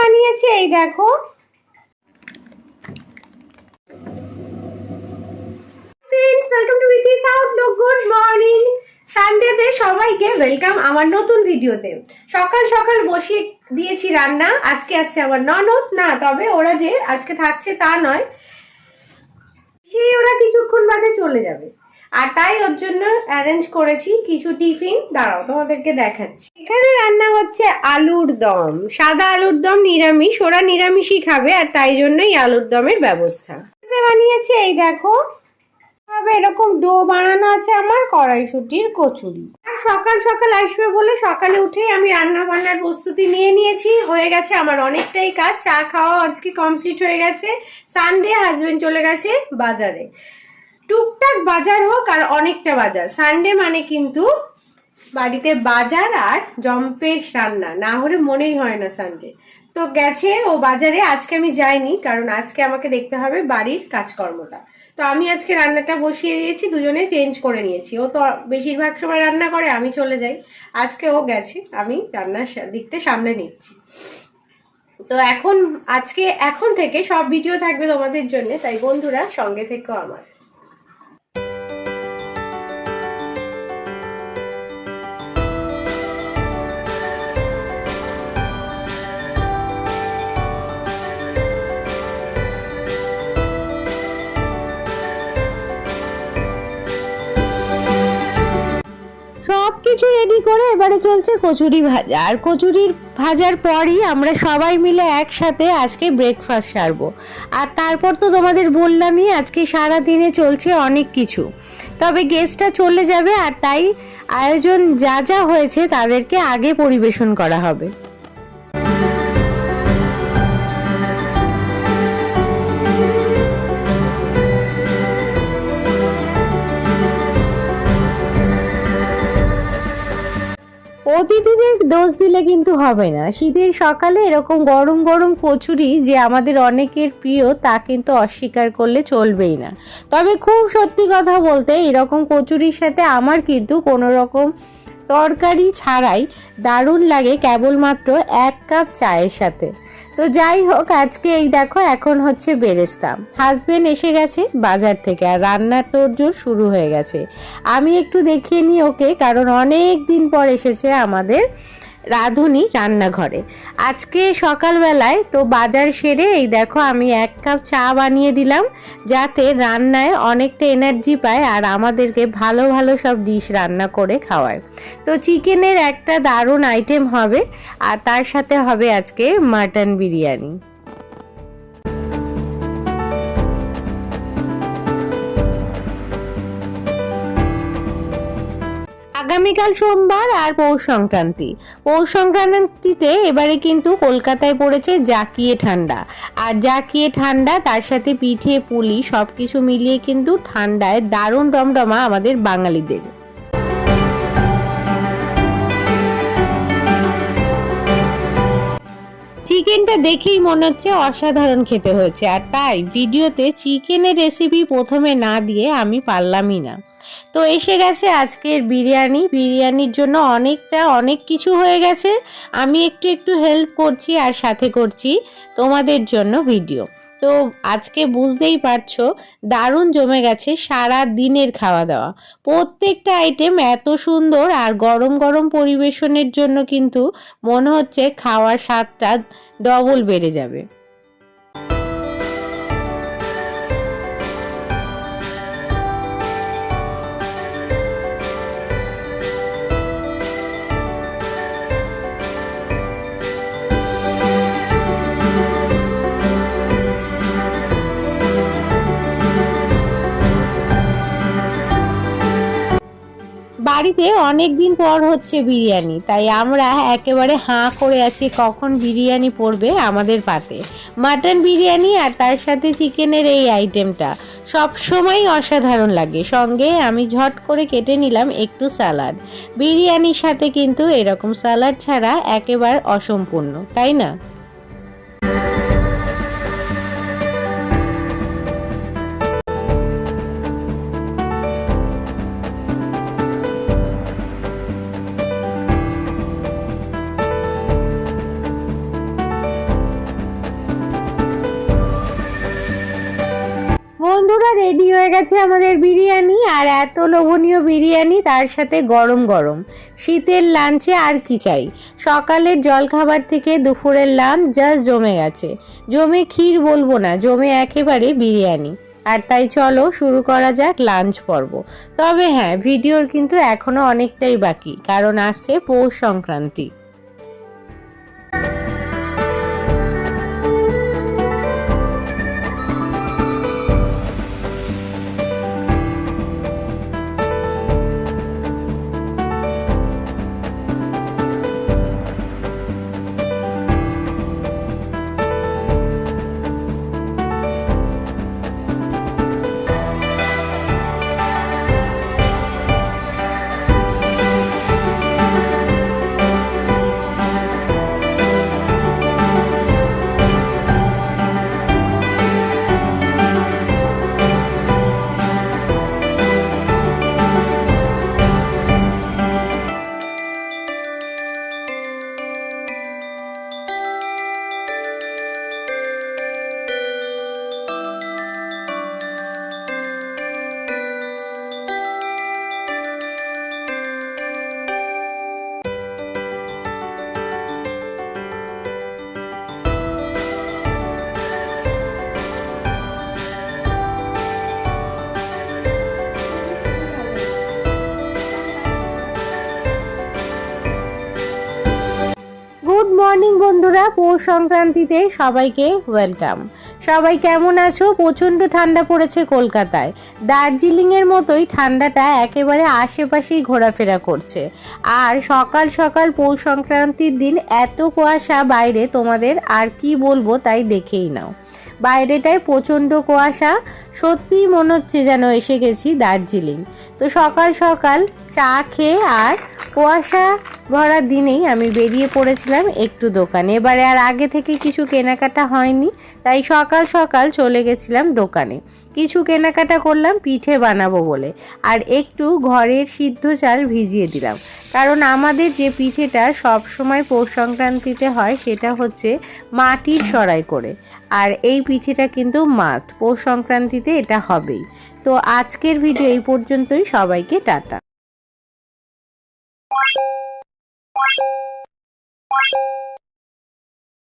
বানিয়েছি, এই দেখো। মর্নিং সানডেতে সবাইকে ওয়েলকাম আমার নতুন ভিডিওতে। সকাল সকাল বসিয়ে দিয়েছি রান্না। আজকে আসছে না, তবে ওরা যে আজকে থাকছে তা নয়। সেই ওরা কিছুক্ষণ বাদে চলে যাবে। আর তাই ওর জন্য অ্যারেঞ্জ করেছি কিছু টিফিন। দাঁড়াও, তোমাদেরকে দেখাচ্ছি। এখানে রান্না হচ্ছে আলুর দম। সাদা আলুর দম নিরামিষ, ওরা নিরামিষই খাবে আর তাই জন্যই আলুর দমের ব্যবস্থা। বানিয়েছি, এই দেখো ভাবে এরকম ডো বানানো আছে আমার কড়াইশুটির কচুরি। আর সকাল সকাল আসবে বলে সকালে উঠেই আমি রান্না বান্নার প্রস্তুতি নিয়ে নিয়েছি। হয়ে গেছে আমার অনেকটাই কাজ। চা খাওয়া আজকে কমপ্লিট হয়ে গেছে। সানডে হাজবেন্ড চলে গেছে বাজারে। টুকটাক বাজার হোক আর অনেকটা বাজার। সানডে মানে কিন্তু বাড়িতে বাজার আর জম্পেশ রান্না। না হলে মনেই হয় না সানডে তো গেছে ও বাজারে, আজকে আমি যাইনি কারণ আজকে আমাকে দেখতে হবে বাড়ির কাজকর্মটা। তো আমি আজকে রান্নাটা বসিয়ে দিয়েছি, দুজনে চেঞ্জ করে নিয়েছি। ও তো বেশিরভাগ সময় রান্না করে, আমি চলে যাই। আজকে ও গেছে, আমি রান্নার দিকটা সামলে নিচ্ছি। তো এখন, আজকে, এখন থেকে সব ভিডিও থাকবে তোমাদের জন্য, তাই বন্ধুরা সঙ্গে থেকেও আমার। কিছু রেডি করে এবারে চলছে কচুরি ভাজা। আর কচুরির ভাজার পরই আমরা সবাই মিলে একসাথে আজকে ব্রেকফাস্ট সারবো। আর তারপর তো তোমাদের বললামই, আজকে সারা দিনে চলছে অনেক কিছু। তবে গেস্টটা চলে যাবে আর তাই আয়োজন যা যা হয়েছে তাদেরকে আগে পরিবেশন করা হবে। অতিথিদের দোষ দিলে কিন্তু হবে না। শীতের সকালে এরকম গরম গরম কচুরি যে আমাদের অনেকের প্রিয়, তা কিন্তু অস্বীকার করলে চলবেই না। তবে খুব সত্যি কথা বলতে এরকম কচুরির সাথে আমার কিন্তু কোনো রকম তরকারি ছাড়াই দারুণ লাগে কেবলমাত্র এক কাপ চায়ের সাথে। তো যাই হোক, আজকে এই দেখো, এখন হচ্ছে বেরেস্তা। হাজবেন্ড এসে গেছে বাজার থেকে আর রান্নার তোরজোর শুরু হয়ে গেছে। আমি একটু দেখিয়ে নিই ওকে, কারণ অনেক দিন পর এসেছে আমাদের রাঁধুনি রান্নাঘরে। আজকে সকালবেলায় তো বাজার সেরে এই দেখো আমি এক কাপ চা বানিয়ে দিলাম, যাতে রান্নায় অনেকটা এনার্জি পায় আর আমাদেরকে ভালো ভালো সব ডিশ রান্না করে খাওয়ায়। তো চিকেনের একটা দারুণ আইটেম হবে, আর তার সাথে হবে আজকে মাটন বিরিয়ানি। আগামীকাল সোমবার আর পৌষ সংক্রান্তি। পৌষ সংক্রান্তিতে এবারে কিন্তু কলকাতায় পড়েছে জাকিয়ে ঠান্ডা। আর জাকিয়ে ঠান্ডা, তার সাথে পিঠে, পুলি সব কিছু মিলিয়ে কিন্তু ঠান্ডায় দারুণ রমরমা আমাদের বাঙালিদের। চিকেনটা দেখেই মনে হচ্ছে অসাধারণ খেতে হয়েছে। আর তাই ভিডিওতে চিকেনের রেসিপি প্রথমে না দিয়ে আমি পারলামই না। তো এসে গেছে আজকের বিরিয়ানি। বিরিয়ানির জন্য অনেকটা অনেক কিছু হয়ে গেছে। আমি একটু একটু হেল্প করছি আর সাথে করছি তোমাদের জন্য ভিডিও তো আজকে বুঝতেই পারছ, দারুণ জমে গেছে সারা দিনের খাওয়া দাওয়া প্রত্যেকটা আইটেম এত সুন্দর আর গরম গরম পরিবেশনের জন্য কিন্তু মনে হচ্ছে খাওয়ার স্বাদটা ডবল বেড়ে যাবে। বাড়িতে অনেক দিন পর হচ্ছে বিরিয়ানি। তাই আমরা একেবারে হাঁ করে আছি, কখন বিরিয়ানি পড়বে আমাদের পাতে। মাটন বিরিয়ানি আর তার সাথে চিকেনের এই আইটেমটা। সব সময় অসাধারণ লাগে। সঙ্গে আমি ঝট করে কেটে নিলাম একটু স্যালাড বিরিয়ানির সাথে কিন্তু এরকম স্যালাড ছাড়া একেবারে অসম্পূর্ণ, তাই না? বন্ধুরা রেডি হয়ে গেছে আমাদের বিরিয়ানি আর এত লোভনীয় বিরিয়ানি তার সাথে গরম গরম। শীতের লাঞ্চে আর কি চাই? সকালের জলখাবার থেকে দুপুরের লাঞ্চ জাস্ট জমে গেছে। জমে ক্ষীর বলব না, জমে একেবারে বিরিয়ানি। আর তাই চলো, শুরু করা যাক লাঞ্চ পর্ব। তবে হ্যাঁ ভিডিওর কিন্তু এখনও অনেকটাই বাকি, কারণ আসছে পৌষ সংক্রান্তি। বন্ধুরা, পৌষ সংক্রান্তিতে সবাইকে ওয়েলকাম সবাই কেমন আছো? প্রচণ্ড ঠান্ডা পড়েছে কলকাতায়। দার্জিলিংয়ের মতোই ঠান্ডাটা একেবারে আশেপাশেই ঘোরাফেরা করছে। আর সকাল সকাল পৌষ সংক্রান্তির দিন এত কুয়াশা বাইরে, তোমাদের আর কি বলব তাই দেখেই নাও। বাইরেটায় প্রচণ্ড কুয়াশা, সত্যিই মনে হচ্ছে যেন এসে গেছি দার্জিলিং। তো সকাল সকাল চা খেয়ে আর কুয়াশা ভরা দিনেই আমি বেরিয়ে পড়েছিলাম একটু দোকানে। এবারে আর আগে থেকে কিছু কেনাকাটা হয়নি, তাই সকাল সকাল চলে গেছিলাম দোকানে। কিছু কেনাকাটা করলাম পিঠে বানাবো বলে, আর একটু ঘরের সিদ্ধ চাল ভিজিয়ে দিলাম। কারণ আমাদের যে পিঠেটা সব সময় পৌষ সংক্রান্তিতে হয় সেটা হচ্ছে মাটির সরাই করে। আর এই পিঠেটা কিন্তু মাস্ট পৌষ সংক্রান্তিতে এটা হবেই। তো আজকের ভিডিও এই পর্যন্তই, সবাইকে টাটা।